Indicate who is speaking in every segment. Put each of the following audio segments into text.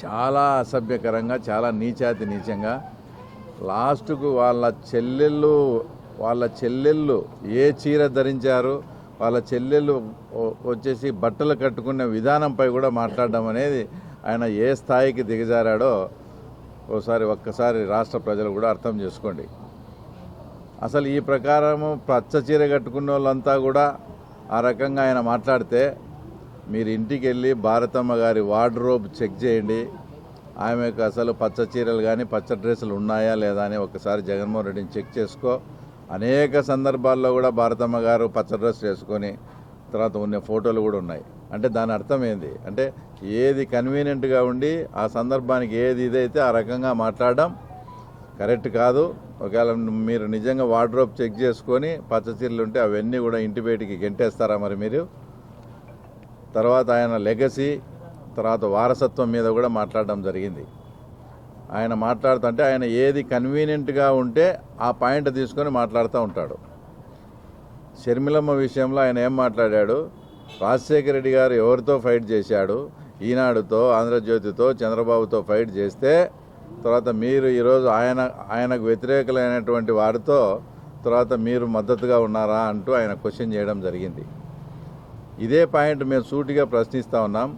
Speaker 1: చాలా అసభ్యకరంగా చాలా నీచాతి నీచంగా. లాస్ట్కు వాళ్ళ చెల్లెళ్ళు వాళ్ళ చెల్లెళ్ళు ఏ చీర ధరించారు వాళ్ళ చెల్లెళ్ళు వచ్చేసి బట్టలు కట్టుకునే విధానంపై కూడా మాట్లాడడం అనేది ఆయన ఏ స్థాయికి దిగజారాడో ఒకసారి ఒక్కసారి రాష్ట్ర ప్రజలు కూడా అర్థం చేసుకోండి. అసలు ఈ ప్రకారము పచ్చ చీర కట్టుకున్న వాళ్ళంతా కూడా ఆ రకంగా ఆయన మాట్లాడితే మీరు ఇంటికి వెళ్ళి భారతమ్మ గారి వార్డ్రోబ్ చెక్ చేయండి. ఆమెకు అసలు పచ్చ చీరలు కానీ పచ్చ డ్రెస్సులు ఉన్నాయా లేదా అని ఒకసారి జగన్మోహన్ రెడ్డిని చెక్ చేసుకో. అనేక సందర్భాల్లో కూడా భారతమ్మ గారు పచ్చ డ్రెస్ వేసుకొని తర్వాత ఉన్న ఫోటోలు కూడా ఉన్నాయి. అంటే దాని అర్థం ఏంది? అంటే ఏది కన్వీనియంట్గా ఉండి ఆ సందర్భానికి ఏది ఇదైతే ఆ రకంగా మాట్లాడడం కరెక్ట్ కాదు. ఒకవేళ మీరు నిజంగా వార్డ్రోబ్ చెక్ చేసుకొని పచ్చ చీరలు ఉంటే అవన్నీ కూడా ఇంటి బయటికి గెంటేస్తారా మరి మీరు? తర్వాత ఆయన లెగసీ తర్వాత వారసత్వం మీద కూడా మాట్లాడడం జరిగింది. ఆయన మాట్లాడుతుంటే ఆయన ఏది కన్వీనియంట్గా ఉంటే ఆ పాయింట్ తీసుకొని మాట్లాడుతూ ఉంటాడు. షర్మిలమ్మ విషయంలో ఆయన ఏం మాట్లాడాడు? రాజశేఖర రెడ్డి గారు ఎవరితో ఫైట్ చేశాడు? ఈనాడుతో ఆంధ్రజ్యోతితో చంద్రబాబుతో ఫైట్ చేస్తే తర్వాత మీరు ఈరోజు ఆయన ఆయనకు వ్యతిరేకులైనటువంటి వారితో తర్వాత మీరు మద్దతుగా ఉన్నారా అంటూ ఆయన క్వశ్చన్ చేయడం జరిగింది. ఇదే పాయింట్ మేము సూటిగా ప్రశ్నిస్తూ ఉన్నాం.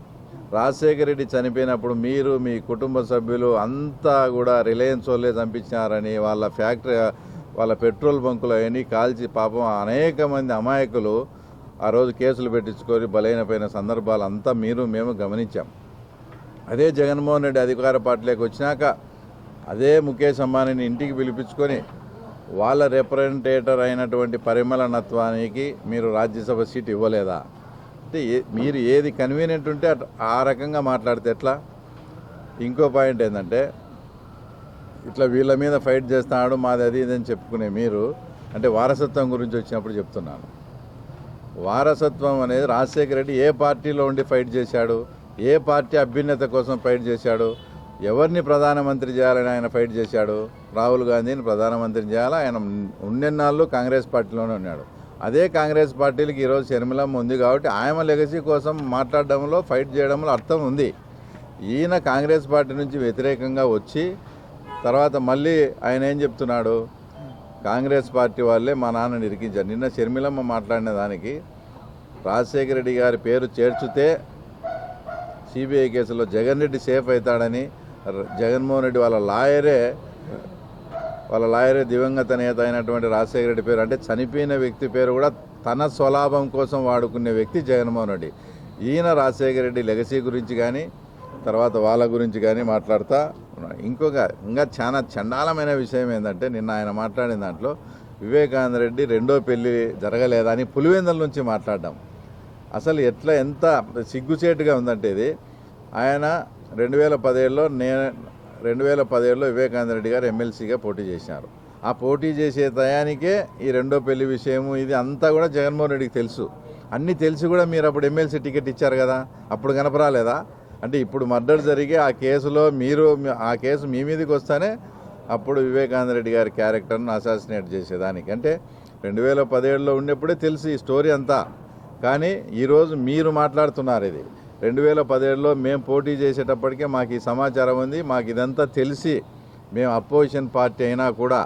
Speaker 1: రాజశేఖర రెడ్డి చనిపోయినప్పుడు మీరు మీ కుటుంబ సభ్యులు అంతా కూడా రిలయన్స్ వాళ్ళే చంపించినారని వాళ్ళ ఫ్యాక్టరీ వాళ్ళ పెట్రోల్ బంకులు అవన్నీ కాల్చి పాపం అనేక మంది అమాయకులు ఆ రోజు కేసులు పెట్టించుకొని బలైనపోయిన సందర్భాలు అంతా మీరు మేము గమనించాం. అదే జగన్మోహన్ రెడ్డి అధికార పార్టీలోకి వచ్చినాక అదే ముఖేష్ అంబానీని ఇంటికి పిలిపించుకొని వాళ్ళ రిప్రజెంటేటర్ అయినటువంటి పరిమళనత్వానికి మీరు రాజ్యసభ సీట్ ఇవ్వలేదా? అంటే మీరు ఏది కన్వీనియంట్ ఉంటే ఆ రకంగా మాట్లాడితే ఎట్లా? ఇంకో పాయింట్ ఏంటంటే ఇట్లా వీళ్ళ మీద ఫైట్ చేస్తున్నాడు మాది అది ఇది అని చెప్పుకునే మీరు అంటే వారసత్వం గురించి వచ్చినప్పుడు చెప్తున్నాను. వారసత్వం అనేది రాజశేఖర రెడ్డి ఏ పార్టీలో ఉండి ఫైట్ చేశాడు ఏ పార్టీ అభ్యున్నత కోసం ఫైట్ చేశాడు ఎవరిని ప్రధానమంత్రి చేయాలని ఆయన ఫైట్ చేశాడు రాహుల్ గాంధీని ప్రధానమంత్రిని చేయాలి ఆయన ఉన్నెన్నాళ్ళు కాంగ్రెస్ పార్టీలోనే ఉన్నాడు. అదే కాంగ్రెస్ పార్టీలకి ఈరోజు షర్మిలమ్మ ఉంది కాబట్టి ఆయమ లెగసీ కోసం మాట్లాడడంలో ఫైట్ చేయడంలో అర్థం ఉంది. ఈయన కాంగ్రెస్ పార్టీ నుంచి వ్యతిరేకంగా వచ్చి తర్వాత మళ్ళీ ఆయన ఏం చెప్తున్నాడు? కాంగ్రెస్ పార్టీ వాళ్ళే మా నాన్నని ఇరికించారు నిన్న షర్మిలమ్మ మాట్లాడిన దానికి రాజశేఖర రెడ్డి గారి పేరు చేర్చితే సిబిఐ కేసులో జగన్ రెడ్డి సేఫ్ అవుతాడని జగన్మోహన్ రెడ్డి వాళ్ళ లాయరే వాళ్ళ లాయర్ దివంగత నేత అయినటువంటి రాజశేఖర రెడ్డి పేరు. అంటే చనిపోయిన వ్యక్తి పేరు కూడా తన స్వలాభం కోసం వాడుకునే వ్యక్తి జగన్మోహన్ రెడ్డి. ఈయన రాజశేఖర రెడ్డి లెగసీ గురించి కానీ తర్వాత వాళ్ళ గురించి కానీ మాట్లాడుతూ ఉన్నాడు. ఇంకొక ఇంకా చాలా చండాలమైన విషయం ఏంటంటే నిన్న ఆయన మాట్లాడిన దాంట్లో వివేకానంద రెడ్డి రెండో పెళ్ళి జరగలేదని పులివెందుల నుంచి మాట్లాడడం. అసలు ఎట్లా ఎంత సిగ్గుచేటుగా ఉందంటే ఇది. ఆయన రెండు వేల పదేళ్ళలో నేను రెండు వేల పదేళ్ళలో వివేకానంద రెడ్డి గారు ఎమ్మెల్సీగా పోటీ చేశారు. ఆ పోటీ చేసే టయానికే ఈ రెండో పెళ్ళి విషయము ఇది అంతా కూడా జగన్మోహన్ రెడ్డికి తెలుసు. అన్నీ తెలిసి కూడా మీరు అప్పుడు ఎమ్మెల్సీ టికెట్ ఇచ్చారు కదా అప్పుడు కనపరాలేదా? అంటే ఇప్పుడు మర్డర్ జరిగి ఆ కేసులో మీరు ఆ కేసు మీ మీదకి వస్తేనే అప్పుడు వివేకానంద రెడ్డి గారి క్యారెక్టర్ను అసాసినేట్ చేసేదానికి. అంటే రెండు వేల పదిహేడులో ఉండేప్పుడే తెలిసి ఈ స్టోరీ అంతా. కానీ ఈరోజు మీరు మాట్లాడుతున్నారు ఇది. రెండు వేల పదిహేడులో మేము పోటీ చేసేటప్పటికే మాకు ఈ సమాచారం ఉంది. మాకు ఇదంతా తెలిసి మేము అపోజిషన్ పార్టీ అయినా కూడా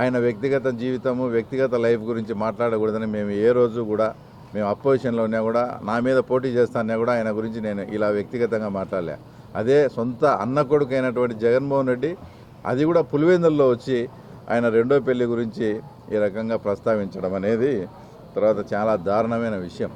Speaker 1: ఆయన వ్యక్తిగత జీవితము వ్యక్తిగత లైఫ్ గురించి మాట్లాడకూడదని మేము ఏ రోజు కూడా మేము అపోజిషన్లో ఉన్నా కూడా నా మీద పోటీ చేస్తానే కూడా ఆయన గురించి నేను ఇలా వ్యక్తిగతంగా మాట్లాడలే. అదే సొంత అన్న కొడుకు అయినటువంటి జగన్మోహన్ రెడ్డి అది కూడా పులివెందుల్లో వచ్చి ఆయన రెండో పెళ్ళి గురించి ఈ రకంగా ప్రస్తావించడం అనేది తర్వాత చాలా దారుణమైన విషయం.